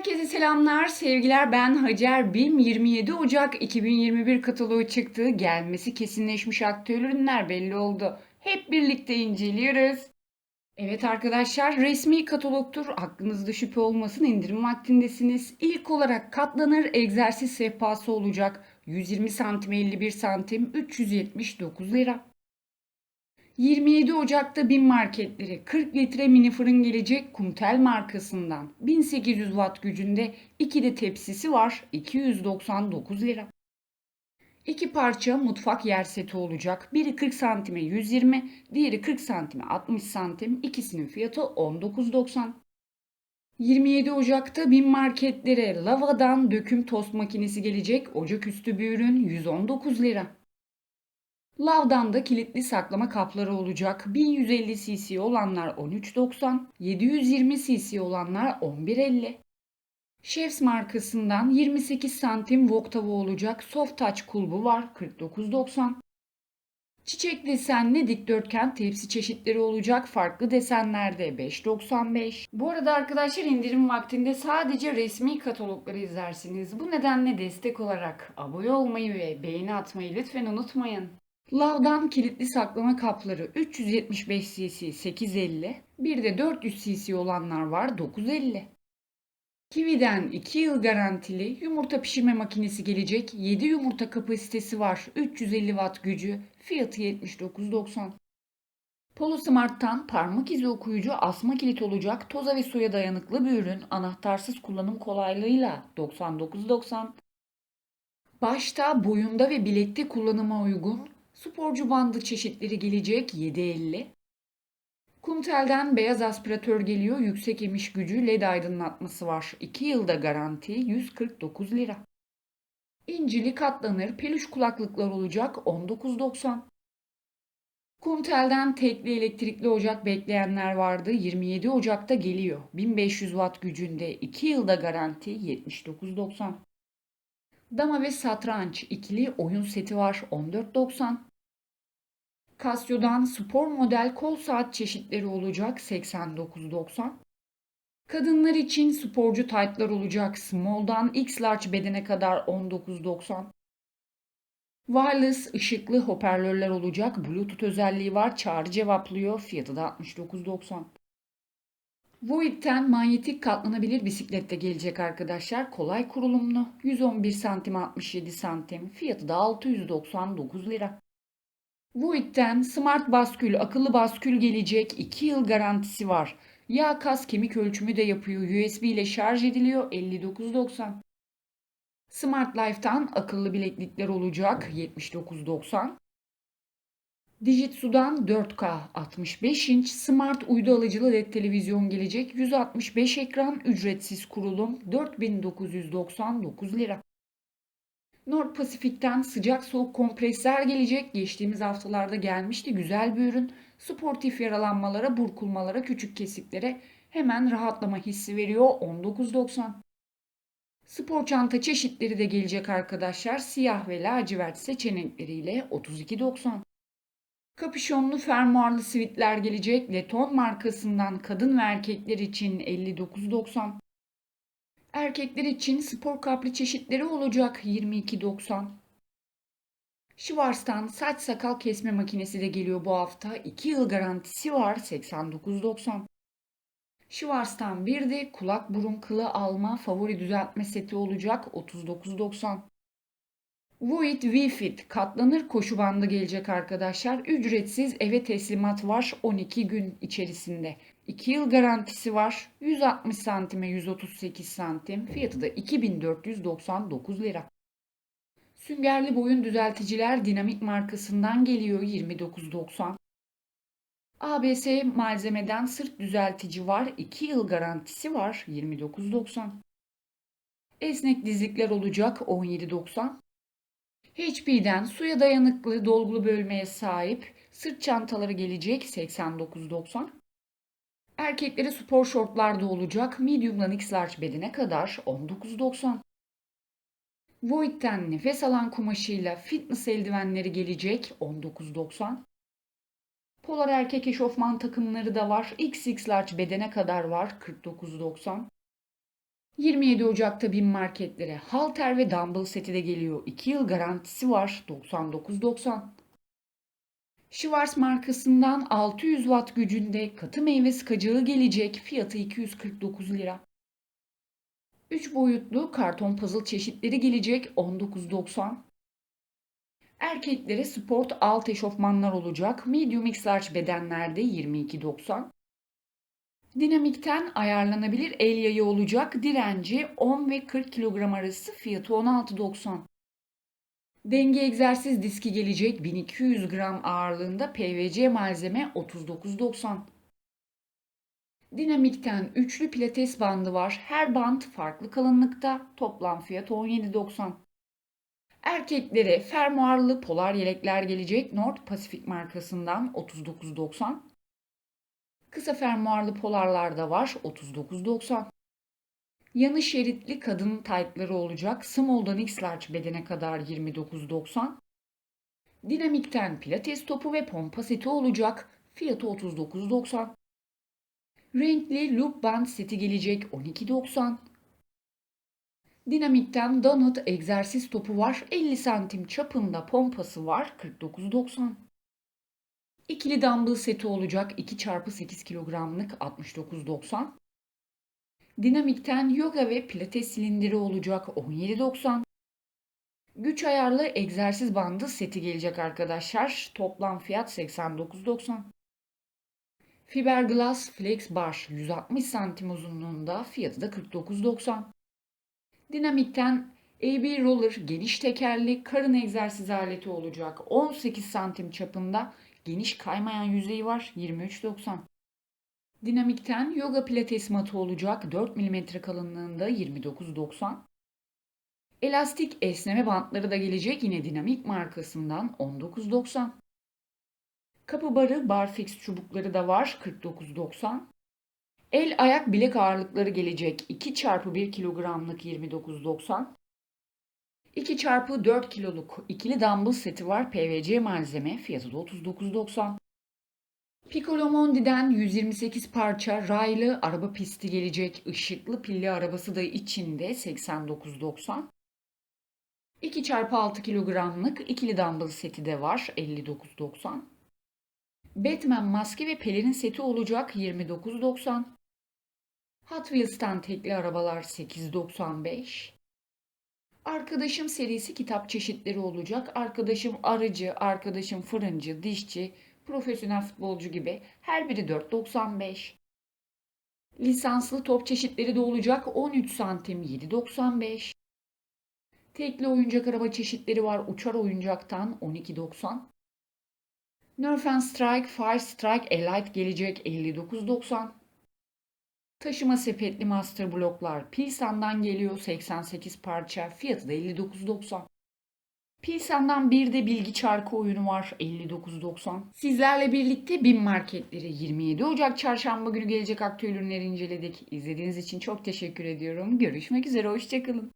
Herkese selamlar, sevgiler. Ben Hacer Bim. 27 Ocak 2021 kataloğu çıktı. Gelmesi kesinleşmiş aktüel ürünler belli oldu. Hep birlikte inceliyoruz. Evet arkadaşlar, resmi katalogtur. Aklınızda şüphe olmasın, indirim vaktindesiniz. İlk olarak katlanır egzersiz sehpası olacak. 120 santim 51 santim 379 lira. 27 Ocak'ta bin marketlere 40 litre mini fırın gelecek Kumtel markasından. 1800 watt gücünde 2 de tepsisi var 299 lira. İki parça mutfak yer seti olacak. Biri 40 santime 120, diğeri 40 santime 60 santim. İkisinin fiyatı 19.90. 27 Ocak'ta bin marketlere lavadan döküm tost makinesi gelecek. Ocaküstü bir ürün 119 lira. Lavdan da kilitli saklama kapları olacak. 1150 cc olanlar 13.90, 720 cc olanlar 11.50. Chefs markasından 28 santim wok tava olacak. Soft touch kulbu var 49.90. Çiçek desenli dikdörtgen tepsi çeşitleri olacak. Farklı desenlerde 5.95. Bu arada arkadaşlar indirim vaktinde sadece resmi katalogları izlersiniz. Bu nedenle destek olarak abone olmayı ve beğeni atmayı lütfen unutmayın. Lavdan kilitli saklama kapları 375 cc 850, bir de 400 cc olanlar var 950. Kiwi'den 2 yıl garantili yumurta pişirme makinesi gelecek. 7 yumurta kapasitesi var. 350 watt gücü. Fiyatı 79.90. Polo Smart'tan parmak izi okuyucu asma kilit olacak. Toza ve suya dayanıklı bir ürün. Anahtarsız kullanım kolaylığıyla 99.90. Başta boyunda ve bilekte kullanıma uygun sporcu bandı çeşitleri gelecek 7.50. Kumtel'den beyaz aspiratör geliyor. Yüksek emiş gücü LED aydınlatması var. 2 yılda garanti 149 lira. İncili katlanır peluş kulaklıklar olacak 19.90. Kumtel'den tekli elektrikli ocak bekleyenler vardı. 27 Ocak'ta geliyor. 1500 watt gücünde 2 yılda garanti 79.90. Dama ve satranç ikili oyun seti var 14.90. Casio'dan spor model kol saat çeşitleri olacak 89.90. Kadınlar için sporcu taytlar olacak small'dan x large bedene kadar 19.90. Wireless ışıklı hoparlörler olacak. Bluetooth özelliği var. Çağrı cevaplıyor. Fiyatı da 69.90. Void'ten manyetik katlanabilir bisiklet de gelecek arkadaşlar. Kolay kurulumlu. 111 santim 67 santim. Fiyatı da 699 lira. Void'den smart baskül, akıllı baskül gelecek. 2 yıl garantisi var. Yağ kas kemik ölçümü de yapıyor. USB ile şarj ediliyor. 59.90. Smart Life'tan akıllı bileklikler olacak. 79.90. Dijitsu'dan 4K 65 inç smart uydu alıcılı LED televizyon gelecek. 165 ekran ücretsiz kurulum 4999 lira. Nord Pasifik'ten sıcak soğuk kompresler gelecek. Geçtiğimiz haftalarda gelmişti. Güzel bir ürün. Sportif yaralanmalara, burkulmalara, küçük kesiklere hemen rahatlama hissi veriyor. 19.90. Spor çanta çeşitleri de gelecek arkadaşlar. Siyah ve lacivert seçenekleriyle 32.90. Kapüşonlu fermuarlı sivitler gelecek. Leton markasından kadın ve erkekler için 59.90. Erkekler için spor kaplı çeşitleri olacak 22.90. Schwarz'tan saç sakal kesme makinesi de geliyor bu hafta. 2 yıl garantisi var 89.90. Schwarz'tan bir de kulak burun kılı alma favori düzeltme seti olacak 39.90. Void V-Fit katlanır koşu bandı gelecek arkadaşlar. Ücretsiz eve teslimat var 12 gün içerisinde. 2 yıl garantisi var. 160 santime 138 santim. Fiyatı da 2499 lira. Süngerli boyun düzelticiler dinamik markasından geliyor 29.90. ABS malzemeden sırt düzeltici var. 2 yıl garantisi var 29.90. Esnek dizlikler olacak 17.90. HP'den suya dayanıklı dolgulu bölmeye sahip sırt çantaları gelecek 89.90. Erkeklere spor şortlar da olacak medium'dan x large bedene kadar 19.90. Void'den nefes alan kumaşıyla fitness eldivenleri gelecek 19.90. Polar erkek eşofman takımları da var. XX large bedene kadar var 49.90. 27 Ocak'ta bin marketlere halter ve dumbbell seti de geliyor. 2 yıl garantisi var. 99.90. Schwarz markasından 600 watt gücünde katı meyve sıkacağı gelecek. Fiyatı 249 lira. 3 boyutlu karton puzzle çeşitleri gelecek 19.90. Erkeklere sport alt eşofmanlar olacak. Medium x large bedenlerde 22.90. Dinamikten ayarlanabilir el yayı olacak. Direnci 10 ve 40 kilogram arası fiyatı 16.90. Denge egzersiz diski gelecek 1200 gram ağırlığında PVC malzeme 39.90. Dinamikten üçlü pilates bandı var. Her band farklı kalınlıkta. Toplam fiyat 17.90. Erkeklere fermuarlı polar yelekler gelecek. North Pacific markasından 39.90. Kısa fermuarlı polarlar da var 39.90. Yanı şeritli kadın taytları olacak. Small'dan X large bedene kadar 29.90. Dinamikten pilates topu ve pompa seti olacak. Fiyatı 39.90. Renkli loop band seti gelecek 12.90. Dinamikten donut egzersiz topu var. 50 santim çapında pompası var 49.90. İkili dumbbell seti olacak 2x8 kilogramlık 69.90. Dinamikten yoga ve pilates silindiri olacak 17.90. Güç ayarlı egzersiz bandı seti gelecek arkadaşlar. Toplam fiyat 89.90. Fiberglass Flex Bar 160 santim uzunluğunda fiyatı da 49.90. Dinamikten AB Roller geniş tekerli karın egzersiz aleti olacak. 18 santim çapında geniş kaymayan yüzeyi var 23.90. Dinamikten yoga pilates matı olacak 4 mm kalınlığında 29.90. Elastik esneme bantları da gelecek yine dinamik markasından 19.90. Kapı barı barfix çubukları da var 49.90. El ayak bilek ağırlıkları gelecek 2 çarpı 1 kilogramlık 29.90. 2 çarpı 4 kiloluk ikili dumbbell seti var PVC malzeme fiyatı da 39.90. Piccolo Mondi'den 128 parça raylı araba pisti gelecek ışıklı pilli arabası da içinde 89.90. 2 çarpı 6 kilogramlık ikili dumbbell seti de var 59.90. Batman maske ve pelerin seti olacak 29.90. Hot Wheels'tan tekli arabalar 8.95. Arkadaşım serisi kitap çeşitleri olacak. Arkadaşım arıcı, arkadaşım fırıncı, dişçi, profesyonel futbolcu gibi her biri 4.95. Lisanslı top çeşitleri de olacak 13 santim 7.95. Tekli oyuncak araba çeşitleri var uçar oyuncaktan 12.90. Nerf Strike Fire Strike Elite gelecek 59.90. Taşıma sepetli master bloklar Pilsan'dan geliyor 88 parça. Fiyatı da 59.90. Pilsan'dan bir de bilgi çarkı oyunu var 59.90. Sizlerle birlikte BİM marketleri 27 Ocak çarşamba günü gelecek aktüel ürünleri inceledik. İzlediğiniz için çok teşekkür ediyorum. Görüşmek üzere, hoşçakalın.